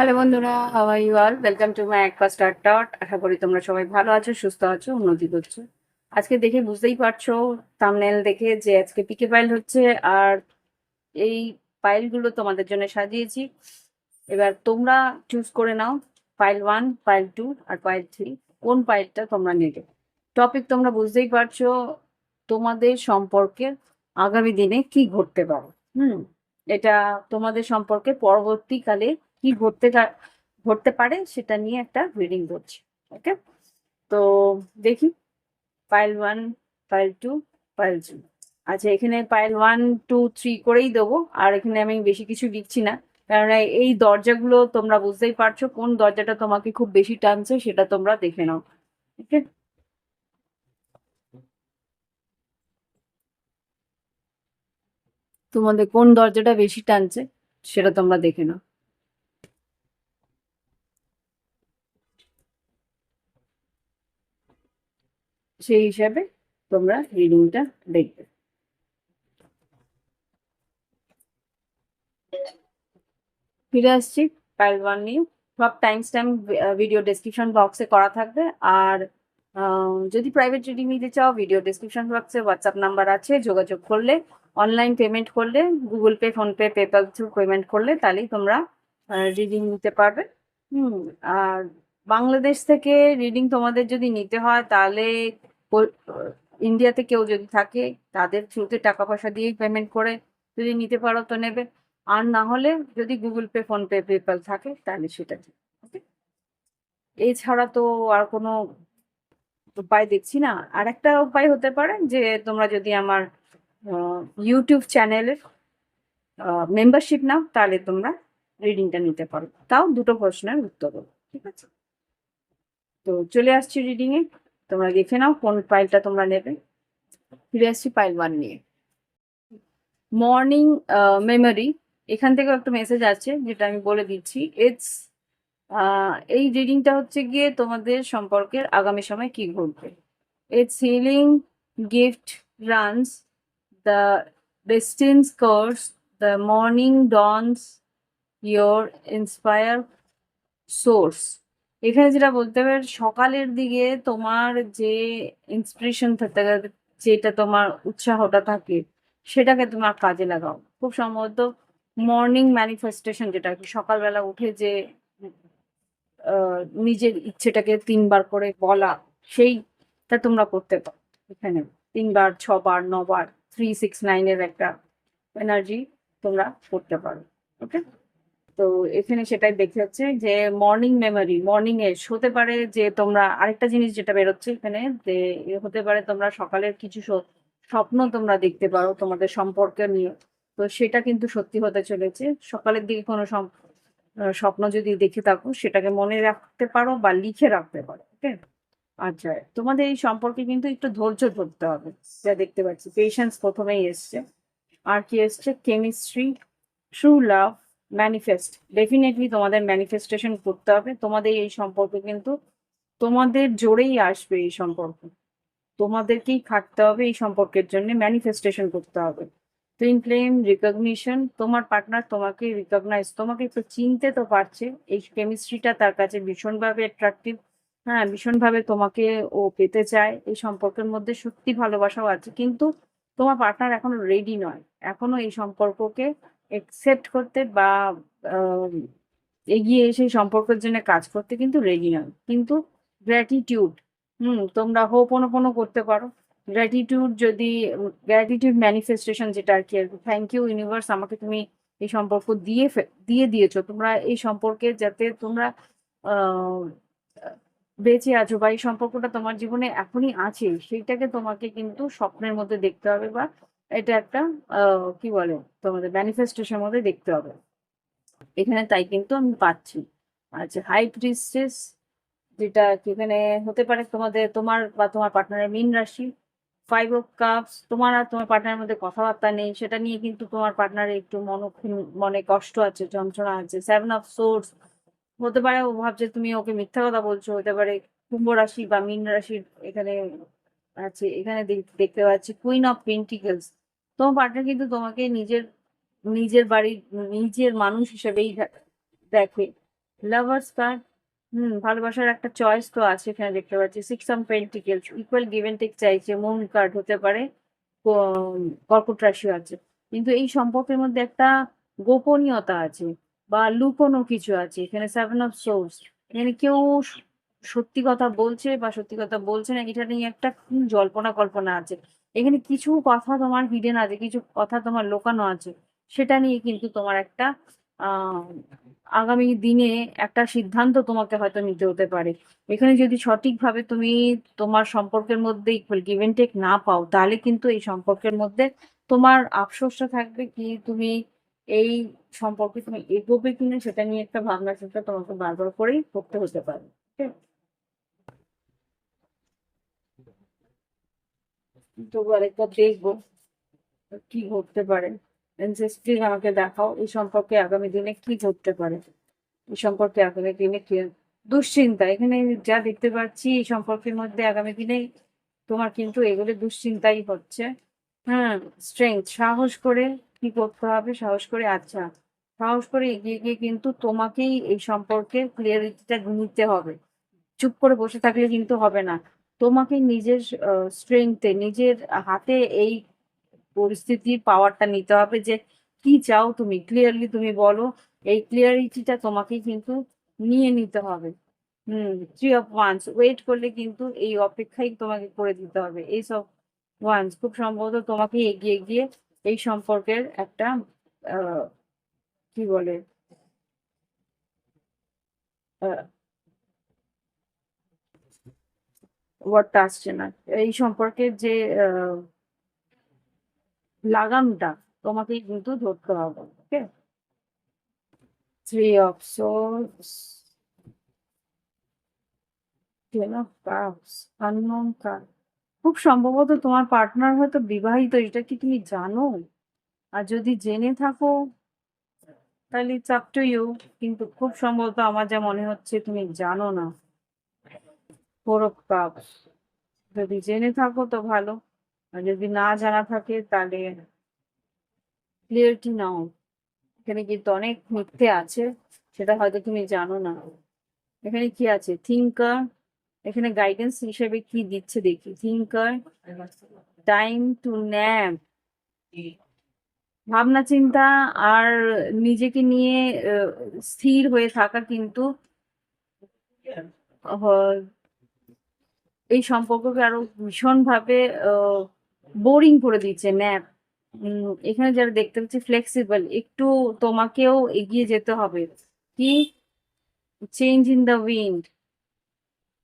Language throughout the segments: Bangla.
হ্যালো বন্ধুরা are you all welcome to my একপা স্টার ডট আশা করি তোমরা সবাই ভালো আছো, সুস্থ আছো, উন্নতি করছ। আজকে দেখে বুঝতেই পারছ থাম্বনেল দেখে যে আজকে পিকে পাইল হচ্ছে, আর এই পাইলগুলো তোমাদের জন্য সাজিয়েছি। এবার তোমরা চুজ করে নাও পাইল ওয়ান পাইল টু আর পাইল থ্রি কোন পাইলটা তোমরা নেবে। টপিক তোমরা বুঝতেই পারছ, তোমাদের সম্পর্কে আগামী দিনে কি ঘটতে পারে। হুম, এটা তোমাদের সম্পর্কে পরবর্তীকালে কি ঘটতে ঘটতে পারে সেটা নিয়ে একটা রিডিং করছি ওকে তো দেখি pile one pile two pile three আচ্ছা এখানে পাইল ওয়ান টু থ্রি করেই দেবো, আর এখানে আমি বেশি কিছু লিখছি না কারণ এই দরজাগুলো তোমরা বুঝতেই পারছ, কোন দরজাটা তোমাকে খুব বেশি টানছে সেটা তোমরা দেখে নাও ওকে তোমাদের কোন দরজাটা বেশি টানছে সেটা তোমরা দেখে নাও। সেই হিসাবে তোমরা রিডিংটা দেখবে। ফিরে আসছি পাইল ওয়ান নিয়ে। সব টাইম স্ট্যাম্প ভিডিও ডেসক্রিপশন বক্সে করা থাকবে। আর যদি প্রাইভেট রিডিং নিতে চাও ভিডিও ডেসক্রিপশন বক্সে হোয়াটসঅ্যাপ নাম্বার আছে, যোগাযোগ করলে অনলাইন পেমেন্ট করলে Google Pay PhonePe PayPal through payment করলে, তাহলেই তোমরা রিডিং নিতে পারবে। হুম, আর বাংলাদেশ থেকে রিডিং তোমাদের যদি নিতে হয়, তাহলে ইন্ডিয়াতে কেউ যদি থাকে, তাদের থ্রুতে টাকা পয়সা দিয়েই পেমেন্ট করে যদি নিতে পারো তো নেবে। আর না হলে যদি গুগল পে ফোনপে পেপ্যাল থাকে, তাহলে সেটা ওকে? এছাড়া তো আর কোনো উপায় দেখছি না। আর একটা উপায় হতে পারে যে তোমরা যদি আমার ইউটিউব চ্যানেলের মেম্বারশিপ নাও, তাহলে তোমরা রিডিংটা নিতে পারো। তাও দুটো প্রশ্নের উত্তর ঠিক আছে? তো চলে আসছি রিডিংয়ে তোমরা দেখে নাও কোন ফাইলটা তোমরা নেবে। ফিরে আসছি ফাইল ওয়ান নিয়ে। Morning memory. এখান থেকেও একটা মেসেজ আছে, যেটা আমি বলে দিচ্ছি। ইটস এই রিডিংটা হচ্ছে গিয়ে তোমাদের সম্পর্কের আগামী সময় কি ঘটবে। It's healing gift runs the distance course the morning dons your inspire source এখানে যেটা বলতে হবে সকালের দিকে তোমার যে ইন্সপিরেশন থাকে, যেটা তোমার উৎসাহটা থাকে, সেটাকে তোমার কাজে লাগাও। খুব সম্ভবত মর্নিং ম্যানিফেস্টেশন যেটা কি, সকালবেলা উঠে যে নিজের ইচ্ছেটাকে তিনবার করে বলা, সেইটা তোমরা করতে পারো এখানে। তিনবার, ছবার, নবার থ্রি সিক্স নাইনের একটা এনার্জি তোমরা করতে পারো ওকে তো এখানে সেটাই দেখতে হচ্ছে যে মর্নিং মেমোরি মর্নিং এ হতে পারে যে তোমরা আরেকটা জিনিস যেটা বেরোচ্ছে এখানে যে হতে পারে তোমরা সকালের কিছু স্বপ্ন তোমরা দেখতে পারো তোমাদের সম্পর্ক নিয়ে। তো সেটা কিন্তু সত্যি হতে চলেছে। সকালের দিকে কোনো স্বপ্ন যদি দেখে থাকো সেটাকে মনে রাখতে পারো বা লিখে রাখতে পারো, ওকে? আচ্ছা তোমাদের এই সম্পর্কে কিন্তু একটু ধৈর্য ধরতে হবে। যা দেখতে পাচ্ছি পেশেন্স প্রথমেই এসছে। আর কি এসছে? Chemistry true love manifest definitely তোমাদের ম্যানিফেস্টেশন করতে হবে। তোমাদের এই সম্পর্ক কিন্তু তোমাদের জোরেই আসবে এই সম্পর্ক। তোমাদেরকেই খাটতে হবে এই সম্পর্কের জন্য ম্যানিফেস্টেশন করতে হবে। টুইন ফ্লেম রিকগনিশন তোমার পার্টনার তোমাকে রিকগনাইজ তোমাকে একটু চিনতে তো পারছে। এই কেমিস্ট্রিটা তার কাছে ভীষণভাবে অ্যাট্রাকটিভ হ্যাঁ ভীষণভাবে তোমাকে ও পেতে চায়। এই সম্পর্কের মধ্যে সত্যি ভালোবাসাও আছে। কিন্তু তোমার পার্টনার এখনও রেডি নয়। এখনও এই সম্পর্ককে একসেপ্ট করতে বা এগিয়ে এসে সম্পর্কের জন্য কাজ করতে কিন্তু রেডি নয়। কিন্তু গ্র্যাটিটিউড হুম, তোমরা হোপনোপনো করতে পারো। গ্র্যাটিটিউড যদি গ্র্যাটিটিউড ম্যানিফেস্টেশন যেটা আর কি, আর থ্যাংক ইউ ইউনিভার্স আমাকে তুমি এই সম্পর্ক দিয়ে দিয়ে দিয়েছ। তোমরা এই সম্পর্কে যাতে তোমরা বেঁচে আছো বা এই সম্পর্কটা তোমার জীবনে এখনই আছে, সেইটাকে তোমাকে কিন্তু স্বপ্নের মধ্যে দেখতে হবে বা এটা একটা কি বলে, তোমাদের ম্যানিফেস্টেশনের মধ্যে দেখতে হবে। এখানে তাই কিন্তু আমি পাচ্ছি। আচ্ছা হাই প্রিস্টেস যেটা এখানে হতে পারে তোমাদের, তোমার বা তোমার পার্টনারের মিন রাশি ফাইভ অফ কাপস তোমার আর তোমার পার্টনারের মধ্যে কথাবার্তা নেই, সেটা নিয়ে কিন্তু তোমার পার্টনারের একটু মন, মনে কষ্ট আছে, যন্ত্রণা আছে। সেভেন অফ সোর্স হতে পারে ও ভাবছে তুমি ওকে মিথ্যা কথা বলছো, হতে পারে কুম্ভ রাশি বা মিন রাশির এখানে আছে, এখানে দেখ- দেখতে পাচ্ছি কুইন অফ পেন্টিকেলস তোমার পার্টনার কিন্তু তোমাকে নিজের নিজের বাড়ির, নিজের মানুষ হিসেবেই দেখে। লাভার্স কার্ড হুম, ভালোবাসার একটা চয়েস তো আছে এখানে দেখতে পাচ্ছি। Six of pentacles equal give and take চাইছে মুন কার্ড হতে পারে কর্কট রাশি আছে। কিন্তু এই সম্পর্কের মধ্যে একটা গোপনীয়তা আছে বা লুকোনো কিছু আছে। এখানে সেভেন অফ সোর্স এখানে কেউ সত্যি কথা বলছে বা সত্যি কথা বলছে না, এটা নিয়ে একটা জল্পনা কল্পনা আছে। এখানে কিছু কথা তোমার হিডেন আছে, কিছু কথা তোমার লোকানো আছে, সেটা নিয়ে কিন্তু তোমার একটা আগামী দিনে একটা সিদ্ধান্ত তোমাকে হয়তো নিতে হতে পারে এখানে যদি সঠিকভাবে তুমি তোমার সম্পর্কের মধ্যে ইকুয়াল গিভ এন্ড টেক না পাও, তাহলে কিন্তু এই সম্পর্কের মধ্যে তোমার আফসোসটা থাকবে কি তুমি এই সম্পর্কে তুমি এগোবে কিনা, সেটা নিয়ে একটা ভাবনা চিন্তা তোমাকে বারবার করেই করতে হতে পারে ঠিক আছে? তবু আরেকবার দেখব, কি ঘটতে পারে। প্লিজ আমাকে দেখাও, এই সম্পর্কে আগামী দিনে কি ঘটতে পারে। এই সম্পর্কে আগামী দিনে কি দুশ্চিন্তা, এখানে যা দেখতে পাচ্ছি, এই সম্পর্কের মধ্যে আগামী দিনে তোমার কিন্তু এগুলো দুশ্চিন্তাই হচ্ছে। হ্যাঁ স্ট্রেংথ সাহস করে কি করতে হবে, সাহস করে আচ্ছা সাহস করে এগিয়ে গিয়ে কিন্তু তোমাকেই এই সম্পর্কে ক্লিয়ারিটিটা নিতে হবে। চুপ করে বসে থাকলে কিন্তু হবে না। তোমাকে নিজের স্ট্রেংথে নিজের হাতে এই পরিস্থিতির পাওয়ারটা নিতে হবে যে কি চাও তুমি। ক্লিয়ারলি তুমি বলো, এই ক্লিয়ারিটিটা তোমাকে কিন্তু নিয়ে নিতে হবে। Hmm three of wands wait করলে কিন্তু এই অপেক্ষাই তোমাকে করে দিতে হবে। এই সব ওয়ান্স খুব সম্ভবত তোমাকে এগিয়ে গিয়ে এই সম্পর্কের একটা কি বলে ওয়ার্ডটা আসছে না। এই সম্পর্কে যে লাগামটা তোমাকে কিন্তু ধরতে হবে ওকে থ্রি অফ সোর্স খুব সম্ভবত তোমার পার্টনার হয়তো বিবাহিত, এটা কি তুমি জানো? আর যদি জেনে থাকো, তাহলে ইটস টু ইউ কিন্তু খুব সম্ভবত আমার যা মনে হচ্ছে তুমি জানো না। ফোর অফ কাপস যদি জেনে থাকো তো ভালো, আর যদি না জানা থাকে তাহলে ক্লিয়ারিটি নাও। এখানে কিন্তু অনেক মিথ্যে আছে, সেটা হয়তো তুমি জানো না। এখানে কি আছে? থিঙ্কার এখানে গাইডেন্স হিসেবে কি দিচ্ছে দেখি। থিঙ্কার টাইম টু ন্যাপ ভাবনা, চিন্তা আর নিজেকে নিয়ে স্থির হয়ে থাকা কিন্তু এই সম্পর্ককে আরও ভীষণভাবে বোরিং করে দিচ্ছে, ন্যাপ। এখানে যারা দেখতে পাচ্ছি ফ্লেক্সিবল একটু তোমাকেও এগিয়ে যেতে হবে। কি? Change in the wind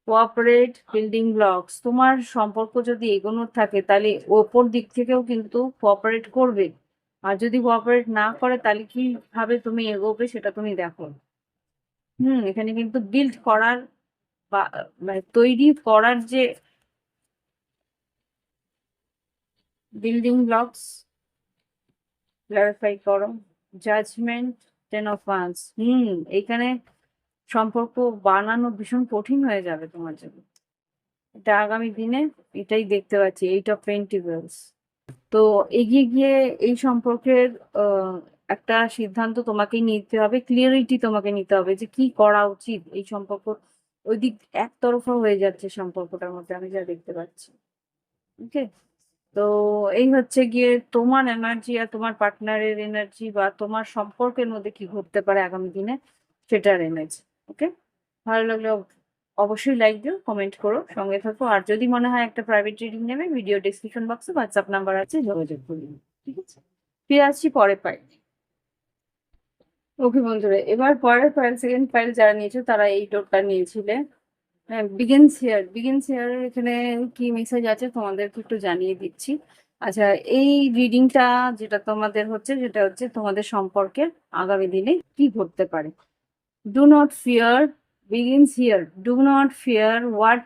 cooperate building blocks তোমার সম্পর্ক যদি এগোনোর থাকে, তাহলে ওপর দিক থেকেও কিন্তু কোঅপারেট করবে। আর যদি কোঅপারেট না করে, তাহলে কীভাবে তুমি এগোবে সেটা তুমি দেখো। হুম, এখানে কিন্তু বিল্ড করার তৈরি করার যে বিল্ডিং ব্লকস ক্লারিফাই করো judgement ten of wands hmm এইখানে সম্পর্ক বানানো ভীষণ কঠিন হয়ে যাবে তোমার জন্য। এটা আগামী দিনে এটাই দেখতে পাচ্ছি এইট অফ পেন্টিকলস তো এগিয়ে গিয়ে এই সম্পর্কের একটা সিদ্ধান্ত তোমাকেই নিতে হবে ক্লিয়ারিটি তোমাকে নিতে হবে যে কি করা উচিত এই সম্পর্ক ওই দিক একতরফা হয়ে যাচ্ছে সম্পর্কটার মধ্যে, আমি যা দেখতে পাচ্ছি। ওকে? তো এই হচ্ছে গিয়ে তোমার এনার্জি আর তোমার পার্টনারের এনার্জি বা তোমার সম্পর্কের মধ্যে কি ঘটতে পারে আগামী দিনে, সেটার এনার্জি ওকে? ভালো লাগলে অবশ্যই লাইক দিও কমেন্ট করো, সঙ্গে থাকো। আর যদি মনে হয় একটা প্রাইভেট রিডিং নেবে ভিডিও ডিসক্রিপশন বক্সে হোয়াটসঅ্যাপ নাম্বার আছে, যোগাযোগ করুন ঠিক আছে? ফিরে আসছি পরে পাই ওকে বন্ধুরা এবার পরের ফাইল সেকেন্ড ফাইল যারা নিয়েছো তারা এই টোটটা নিয়েছিলে বিগিনস হিয়ার বিগিনস হিয়ারের এখানে কি মেসেজ আছে তোমাদেরকে একটু জানিয়ে দিচ্ছি আচ্ছা এই রিডিংটা যেটা তোমাদের হচ্ছে যেটা হচ্ছে তোমাদের সম্পর্কে আগামী দিনে কি ঘটতে পারে do not fear begins here do not fear what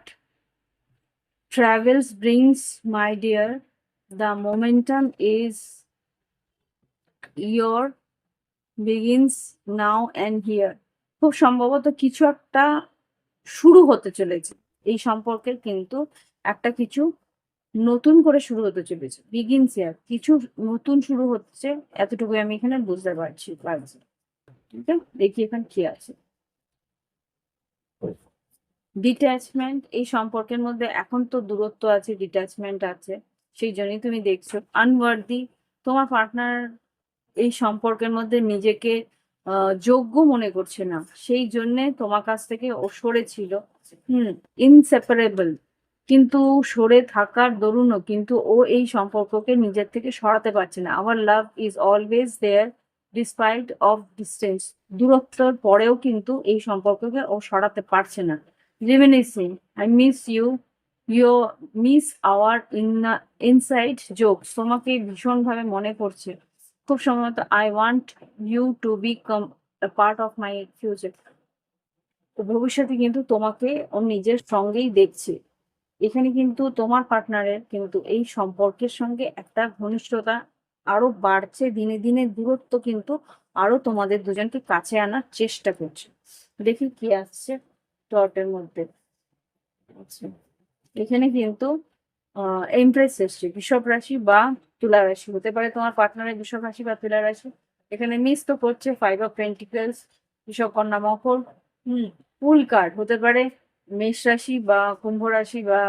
travels brings, my dear. The momentum is your begins now and here খুব সম্ভবত কিছু একটা শুরু হতে চলেছে। এই সম্পর্কের কিন্তু একটা কিছু নতুন করে শুরু হতে চলেছে। বিগিনস ইয়ার কিছু নতুন শুরু হচ্ছে এতটুকু আমি এখানে বুঝতে পারছি পারছি। ঠিক আছে দেখি এখানে কি আছে। ডিট্যাচমেন্ট এই সম্পর্কের মধ্যে এখন তো দূরত্ব আছে ডিট্যাচমেন্ট আছে, সেই জন্যই তুমি দেখছ। আনওয়ার্দি তোমার পার্টনার এই সম্পর্কের মধ্যে নিজেকে যোগ্য মনে করছে না। সেই জন্যে তোমার কাছ থেকে ও সরেছিল হুম ইনসেপারেবল কিন্তু সরে থাকার দরুনও কিন্তু ও এই সম্পর্ককে নিজের থেকে সরাতে পারছে না। Our love is always there despite of distance দূরত্বর পরেও কিন্তু এই সম্পর্ককে ও সরাতে পারছে না। Reminiscing I miss you you miss our in inside jokes তোমাকে ভীষণভাবে মনে পড়ছে। খুব সম্ভবত I want you to become part of my future তো ভবিষ্যতে কিন্তু তোমাকে ও নিজের সঙ্গেই দেখছে। এখানে কিন্তু তোমার পার্টনারের কিন্তু এই সম্পর্কের সঙ্গে একটা ঘনিষ্ঠতা আরও বাড়ছে, দিনে দিনে দূরত্ব কিন্তু আরও তোমাদের দুজনকে কাছে আনার চেষ্টা করছে। দেখি কি আসছে টটের মধ্যে। আচ্ছা। এখানে কিন্তু এমপ্রেস এসছে, বৃষভ রাশি বা তুলা রাশি, হতে পারে তোমার পার্টনারের বৃষভ রাশি বা তুলা রাশি। এখানে মিস তো করছে ফাইভ অফ পেন্টিকেলস বৃষভ কন্যা মকর, হুম ফুল কার্ড হতে পারে মেষ রাশি বা কুম্ভ রাশি বা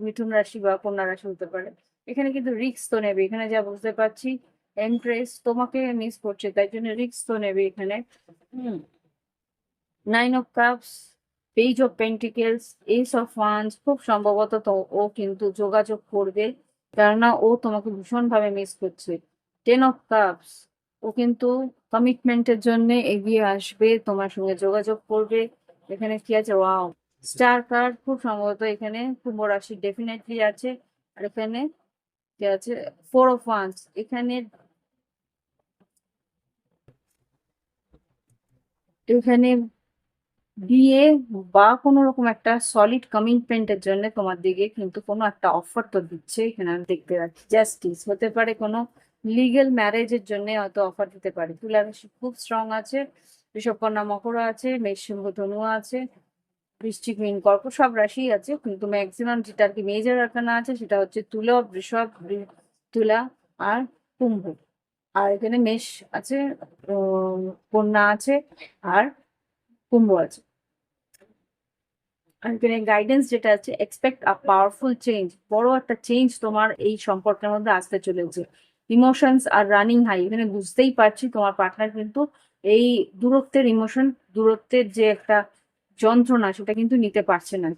মিথুন রাশি বা কন্যা রাশি হতে পারে। এখানে কিন্তু রিক্স তো নেবে, এখানে যা বুঝতে পারছি এমপ্রেস তোমাকে মিস করছে, তাই জন্য রিক্স তো নেবে এখানে। হুম nine of cups page of pentacles ace of wands খুব সম্ভবত ও কিন্তু যোগাযোগ করবে, কেননা ও তোমাকে ভীষণভাবে মিস করছে। টেন অফ কাপস ও কিন্তু কমিটমেন্টের জন্য এগিয়ে আসবে, তোমার সঙ্গে যোগাযোগ করবে। এখানে কি আছে? ওয়াও স্টার কার্ড খুব সম্ভবত এখানে কুম্ভ রাশি ডেফিনেটলি আছে। আর এখানে কি আছে? ফোর অফ ওয়ান্স এখানে এখানে বিয়ে বা কোনো রকম একটা সলিড কমিটমেন্টের জন্য তোমার দিকে কিন্তু কোনো একটা অফার তো দিচ্ছে এখানে আমি দেখতে পাচ্ছি। জাস্টিস হতে পারে কোনো লিগেল ম্যারেজের জন্য হয়তো অফার দিতে পারে। তুলা রাশি খুব স্ট্রং আছে ঋষভকন্যা মকর আছে মেষ সিংহ ধনু আছে বৃষ্টিক মীন কর্ক সব রাশি আছে, কিন্তু ম্যাক্সিমাম যেটা আর কি মেজর আকানা আছে সেটা হচ্ছে তুলা, বৃষভ তুলা আর কুম্ভ। আর এখানে মেষ আছে কন্যা আছে আর কুম্ভ আছে। গাইডেন্স যেটা আছে এক্সপেক্ট আ পাওয়ারফুল চেঞ্জ বড় একটা চেঞ্জ তোমার এই সম্পর্কের মধ্যে আসতে চলেছে। ইমোশনস আর রানিং হাই এখানে বুঝতেই পারছি তোমার পার্টনার কিন্তু এই দূরত্বের ইমোশন দূরত্বের যে একটা যন্ত্রণা সেটা কিন্তু নিতে পারছে না।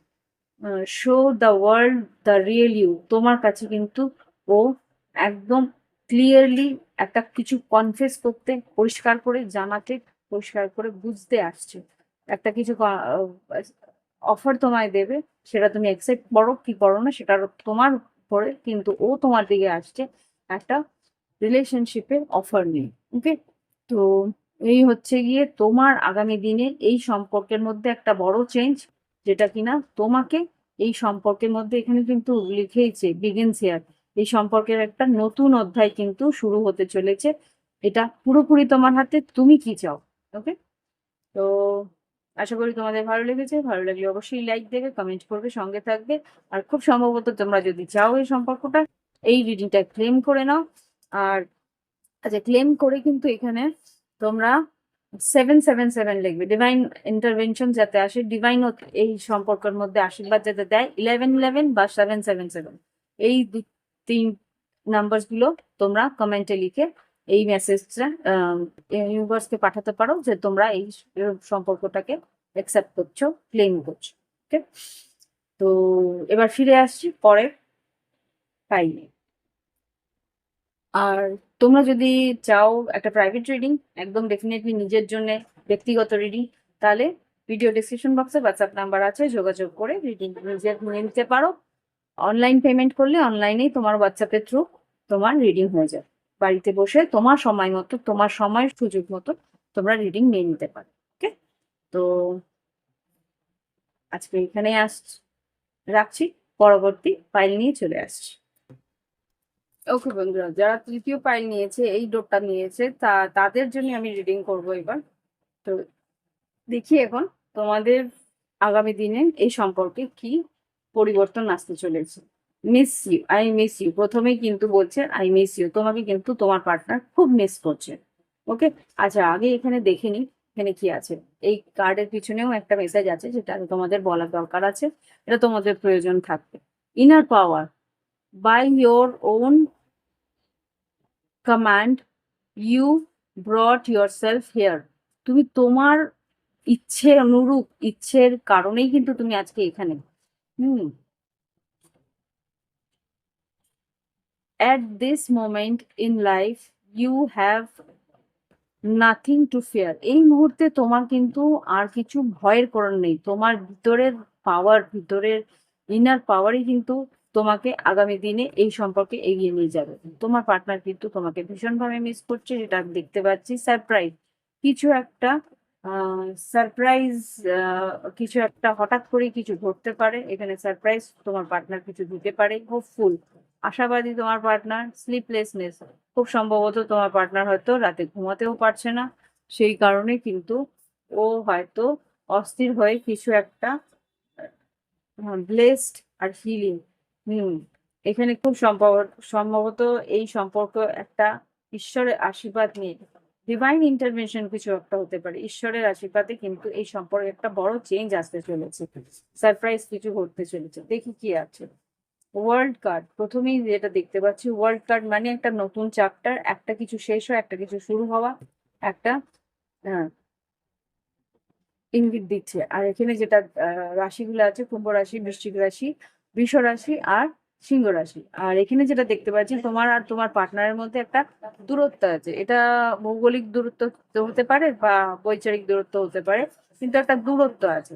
Show the world the real you তোমার কাছে কিন্তু ও একদম ক্লিয়ারলি একটা কিছু কনফেস করতে, পরিষ্কার করে, জানাতে, পরিষ্কার করে বুঝতে আসছে। একটা কিছু অফার তোমায় দেবে, সেটা তুমি অ্যাকসেপ্ট করো, কি করো না, সেটা তোমার উপরে, কিন্তু ও তোমার দিকে আসছে একটা রিলেশনশিপের অফার নিয়ে ওকে তো এই হচ্ছে গিয়ে তোমার আগামী দিনে এই সম্পর্কের মধ্যে একটা বড় চেঞ্জ যেটা কিনা তোমাকে এই সম্পর্কের মধ্যে এখানে কিন্তু লিখেইছে বিগিনস হিয়ার এই সম্পর্কের একটা নতুন অধ্যায় কিন্তু শুরু হতে চলেছে, এটা পুরোপুরি তোমার হাতে তুমি কি চাও ওকে তো আশা করি তোমাদের ভালো লেগেছে। ভালো লাগলে অবশ্যই লাইক দেবে কমেন্ট করবে, সঙ্গে থাকবে। আর খুব সম্ভবত তোমরা যদি চাও এই সম্পর্কটা, এই রিডিংটা ক্লেম করে নাও। আর আচ্ছা ক্লেম করে কিন্তু এখানে তোমরা সেভেন সেভেন সেভেন লিখবে। ডিভাইন ইন্টারভেনশন যাতে আসে ডিভাইন এই সম্পর্কের মধ্যে আশীর্বাদ যাতে দেয়। ইলেভেন ইলেভেন বা সেভেন সেভেন সেভেন এই তিন নাম্বারগুলো তোমরা কমেন্টে লিখে এই মেসেজটা ইউনিভার্সকে পাঠাতে পারো যে তোমরা এই সম্পর্কটাকে অ্যাকসেপ্ট করছ ক্লেম করছ ওকে তো এবার ফিরে আসছি পরে ফাইলে আর তোমরা যদি চাও একটা প্রাইভেট রিডিং একদম ডেফিনেটলি নিজের জন্য ব্যক্তিগত রিডিং তাহলে ভিডিও ডিসক্রিপশন বক্সে হোয়াটসঅ্যাপ নাম্বার আছে, যোগাযোগ করে রিডিং নিজের নিয়ে নিতে পারো। অনলাইন পেমেন্ট করলে অনলাইনেই তোমার হোয়াটসঅ্যাপের থ্রু তোমার রিডিং হয়ে যাবে। বাড়িতে বসে তোমার সময় মতো, তোমার সময় সুযোগ মতো তোমরা রিডিং নিয়ে নিতে পারো ওকে তো আজকে এখানে আস, রাখছি, পরবর্তী ফাইল নিয়ে চলে আসছি। ওকে বন্ধুরা, যারা তৃতীয় ফাইল নিয়েছে, এই ডোরটা নিয়েছে, তা, তাদের জন্য আমি রিডিং করব এবার। তো দেখি এখন তোমাদের আগামী দিনে এই সম্পর্কে কি পরিবর্তন আসতে চলেছে। Miss you I miss you প্রথমেই কিন্তু বলছে আই মিস ইউ তোমাকে কিন্তু তোমার পার্টনার খুব মিস করছে। ওকে আচ্ছা আগে এখানে দেখে নি এখানে কি আছে? এই কার্ডের পিছনেও একটা মেসেজ আছে, যেটা তোমাদের বলার দরকার আছে। এটা তোমাদের প্রয়োজন থাকবে। Inner power by your own command you brought your self here তুমি তোমার ইচ্ছে অনুরূপ, ইচ্ছের কারণেই কিন্তু তুমি আজকে এখানে। Hmm. At this moment in life, you have nothing to fear এই মুহূর্তে তোমার কিন্তু আর কিছু ভয়ের কারণ নেই। তোমার ভিতরের পাওয়ার ভিতরের ইনার পাওয়ারই কিন্তু তোমাকে আগামী দিনে এই সম্পর্কে এগিয়ে নিয়ে যাবে। তোমার পার্টনার কিন্তু তোমাকে ভীষণভাবে মিস করছে, যেটা আমি দেখতে পাচ্ছি। সারপ্রাইজ কিছু একটা সারপ্রাইজ কিছু একটা হঠাৎ করে কিছু ঘটতে পারে। এখানে সারপ্রাইজ তোমার পার্টনার কিছু দিতে পারে। হোপফুল আশাবাদী তোমার পার্টনার স্লিপলেসনেস খুব সম্ভবত তোমার পার্টনার হয়তো রাতে ঘুমাতেও পারছে না। সেই কারণে কিন্তু ও হয়তো অস্থির হয়ে কিছু একটা ব্লেসড আর হিলিং এখানে খুব সম্ভব, সম্ভবত এই সম্পর্ক একটা ঈশ্বরের আশীর্বাদ নিয়ে ডিভাইন ইন্টারভেনশন কিছু একটা হতে পারে। ঈশ্বরের আশীর্বাদে কিন্তু এই সম্পর্কে একটা বড় চেঞ্জ আসতে চলেছে। সারপ্রাইজ কিছু ঘটতে চলেছে। দেখি কি আছে। ওয়ার্ল্ড কার্ড প্রথমেই যেটা দেখতে পাচ্ছি ওয়ার্ল্ড কার্ড মানে একটা নতুন চ্যাপ্টার একটা কিছু শেষ হয় একটা কিছু শুরু হওয়া একটা হ্যাঁ, ইঙ্গিত দিচ্ছে। আর এখানে যেটা রাশিগুলো আছে কুম্ভ রাশি বৃশ্চিক রাশি বৃষ রাশি আর সিংহ রাশি। আর এখানে যেটা দেখতে পাচ্ছি তোমার আর তোমার পার্টনারের মধ্যে একটা দূরত্ব আছে। এটা ভৌগোলিক দূরত্ব হতে পারে বা বৈচারিক দূরত্ব হতে পারে কিন্তু একটা দূরত্ব আছে।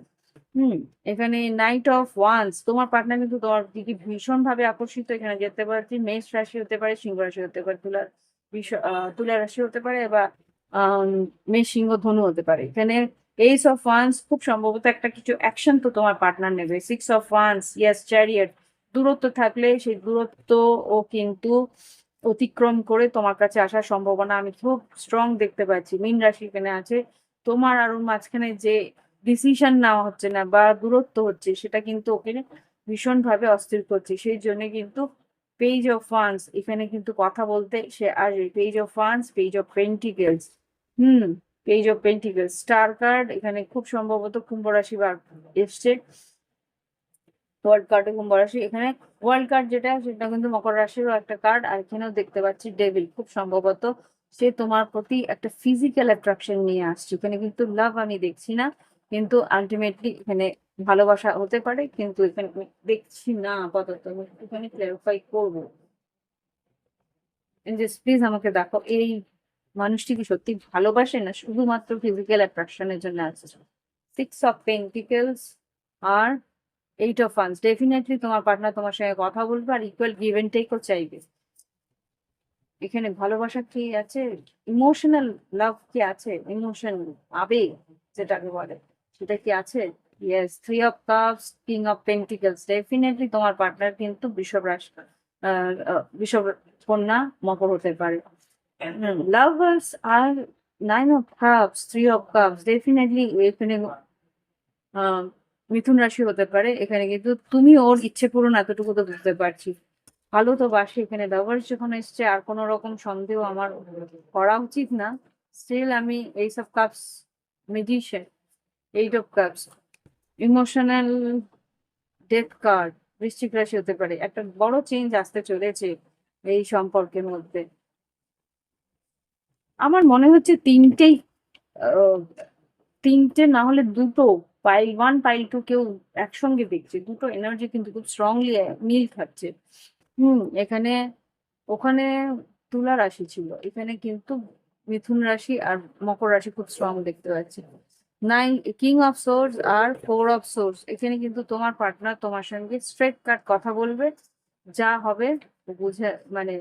হুম। এখানে নাইট অফ ওয়ান্স তোমার পার্টনার কিন্তু তোমার দিকে ভীষণ ভাবে আকর্ষিত এখানে যেতে পারছি মেষ রাশি হতে পারে, সিংহ রাশি হতে পারে তুলার তুলা রাশি হতে পারে বা মেষ, সিংহ, ধনু হতে পারে। এখানে এইস অফ ওয়ান্স খুব সম্ভবত একটা কিছু অ্যাকশন তো তোমার পার্টনার নেবে। Six of wands yes chariot দূরত্ব থাকলে সেই দূরত্ব ও কিন্তু অতিক্রম করে তোমার কাছে আসার সম্ভাবনা আমি খুব স্ট্রং দেখতে পাচ্ছি। মীন রাশি এখানে আছে। তোমার আর মাঝখানে যে ডিসিশন নেওয়া হচ্ছে না বা দূরত্ব হচ্ছে, সেটা কিন্তু ওকে ভীষণভাবে অস্থির করছে। সেই জন্য কিন্তু পেজ অফ ফান্ডস এখানে কিন্তু কথা বলতে সে আসবে page of wands page of pentacles hmm page of pentacles star card এখানে খুব সম্ভবত কুম্ভ রাশি বা এসছে। ওয়ার্ল্ড কার্ডে কুম্ভ রাশি, এখানে ওয়ার্ল্ড কার্ড যেটা, সেটা কিন্তু মকর রাশিরও একটা কার্ড আর এখানেও দেখতে পাচ্ছি ডেভিল খুব সম্ভবত সে তোমার প্রতি একটা ফিজিক্যাল অ্যাট্রাকশন নিয়ে আসছে। এখানে কিন্তু লাভ আমি দেখছি না কিন্তু আলটিমেটলি এখানে ভালোবাসা হতে পারে, কিন্তু এখানে দেখছি না আপাতত। আমি এখানে ক্লারিফাই করব। প্লিজ আমাকে দেখো, এই মানুষটি কি সত্যি ভালোবাসে না শুধুমাত্র ফিজিক্যাল অ্যাট্রাকশনের জন্য আসছে সিক্স অফ পেন্টিকেলস আর এইট অফ ফান্স ডেফিনেটলি তোমার পার্টনার তোমার সঙ্গে কথা বলবে আর ইকুয়াল গিভ এন্ড টেকও চাইবে। এখানে ভালোবাসা কি আছে? ইমোশনাল লাভ কি আছে? ইমোশন আবেগ, যেটাকে বলে। সেটা কি আছে? Yes three of cups king of pentacles definitely তোমার পার্টনার কিন্তু বৃষভ রাশি বৃষভ কন্যা মকর হতে পারে। Lovers R nine of cups three of cups definitely এখানে মিথুন রাশি হতে পারে। এখানে কিন্তু তুমি ওর ইচ্ছে পূরণ এতটুকু তো বুঝতে পারছি। ভালো তো বাসি এখানে লাভার্স যখন এসছে আর কোনো রকম সন্দেহ আমার করা উচিত না। স্টিল আমি এইসব cups meditation eight of cups emotional death card বৃশ্চিক রাশি হতে পারে। একটা বড় চেঞ্জ আসতে চলেছে এই সম্পর্কের মধ্যে। আমার মনে হচ্ছে তিনটেই তিনটে না হলে দুটো পাইল ওয়ান পাইল টু কেউ একসঙ্গে দেখছে। দুটো এনার্জি কিন্তু খুব স্ট্রংলি মিল খাচ্ছে। হুম, এখানে, ওখানে তুলা রাশি ছিল। এখানে কিন্তু মিথুন রাশি আর মকর রাশি খুব স্ট্রং দেখতে পাচ্ছি। নাইন কিং অফ সোর্স আর ফোর অফ সোর্স এখানে কিন্তু তোমার পার্টনার তোমার সঙ্গে স্ট্রেট কাট কথা বলবে। যা হবে বুঝে মানে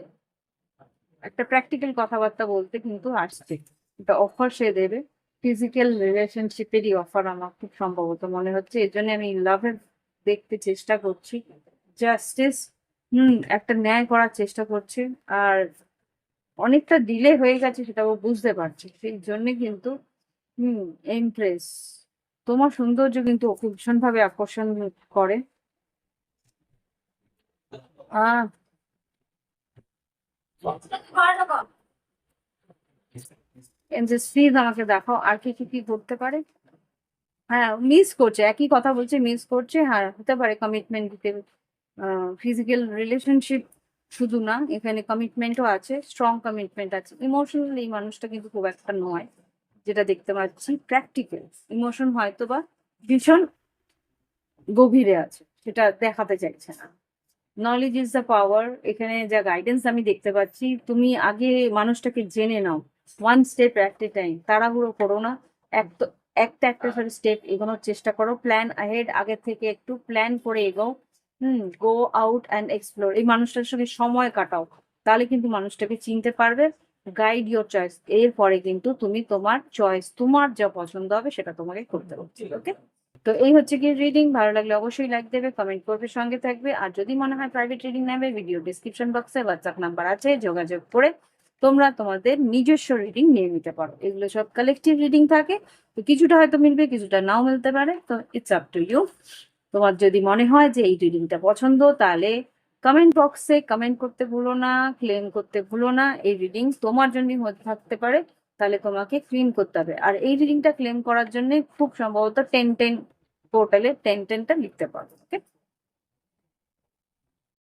একটা প্র্যাকটিক্যাল কথাবার্তা বলতে কিন্তু আসছে। একটা অফার সে দেবে। ফিজিক্যাল রিলেশনশিপেরই অফার আমার খুব সম্ভবত মনে হচ্ছে। এর জন্য আমি লাভের দেখতে চেষ্টা করছি। জাস্টিস হুম, একটা ন্যায় করার চেষ্টা করছে। আর অনেকটা ডিলে হয়ে গেছে সেটা ও বুঝতে পারছি। সেই জন্য কিন্তু হুম এমপ্রেস তোমার সৌন্দর্য কিন্তু ওকে ভীষণভাবে আকর্ষণ করে। আহ। এমজেস প্লিজ আমাকে দেখাও আর কি কি কি করতে পারে? হ্যাঁ মিস করছে, একই কথা বলছে মিস করছে হ্যাঁ হতে পারে কমিটমেন্ট দিতে ফিজিক্যাল রিলেশনশিপ শুধু না, এখানে কমিটমেন্টও আছে স্ট্রং কমিটমেন্ট আছে। ইমোশনাল এই মানুষটা কিন্তু খুব একটা নয়। যেটা দেখতে পাচ্ছি প্র্যাকটিক্যাল ইমোশন হয়তো বা ভীষণ গভীরে আছে, সেটা দেখাতে চাইছে না। নলেজ ইজ দ্য পাওয়ার এখানে যা গাইডেন্স আমি দেখতে পাচ্ছি, তুমি আগে মানুষটাকে জেনে নাও one step at a time তাড়াহুড়ো করো না এক একটা একটা করে স্টেপ এগোনোর চেষ্টা করো প্ল্যান আহেড আগে থেকে একটু প্ল্যান করে এগোও, hmm go out and explore এই মানুষটার সঙ্গে সময় কাটাও, তাহলে কিন্তু মানুষটাকে চিনতে পারবে গাইড ইয়োর চয়েস এরপরে কিন্তু তুমি তোমার চয়েস তোমার যা পছন্দ হবে সেটা তোমাকে করতে হচ্ছে ওকে তো এই হচ্ছে কি রিডিং ভালো লাগলে অবশ্যই লাইক দেবে কমেন্ট করবে, সঙ্গে থাকবে। আর যদি মনে হয় প্রাইভেট রিডিং নেবে ভিডিও ডিসক্রিপশন বক্সে হোয়াটসঅ্যাপ নাম্বার আছে, যোগাযোগ করে তোমরা তোমাদের নিজস্ব রিডিং নিয়ে নিতে পারো। এগুলো সব কালেকটিভ রিডিং থাকে। তো কিছুটা হয়তো মিলবে, কিছুটা নাও মিলতে পারে। তো ইটস আপ টু ইউ তোমার যদি মনে হয় যে এই রিডিংটা পছন্দ, তাহলে কমেন্ট বক্সে কমেন্ট করতে ভুলো না ক্লেম করতে ভুলো না, এই রিডিং তোমার জন্যই হতে থাকতে পারে, তাহলে তোমাকে ক্লিন করতে হবে। আর এই রিডিংটা ক্লেম করার জন্য খুব সম্ভবত টেন টেন পোর্টালে টেন টেনটা লিখতে পারবে ওকে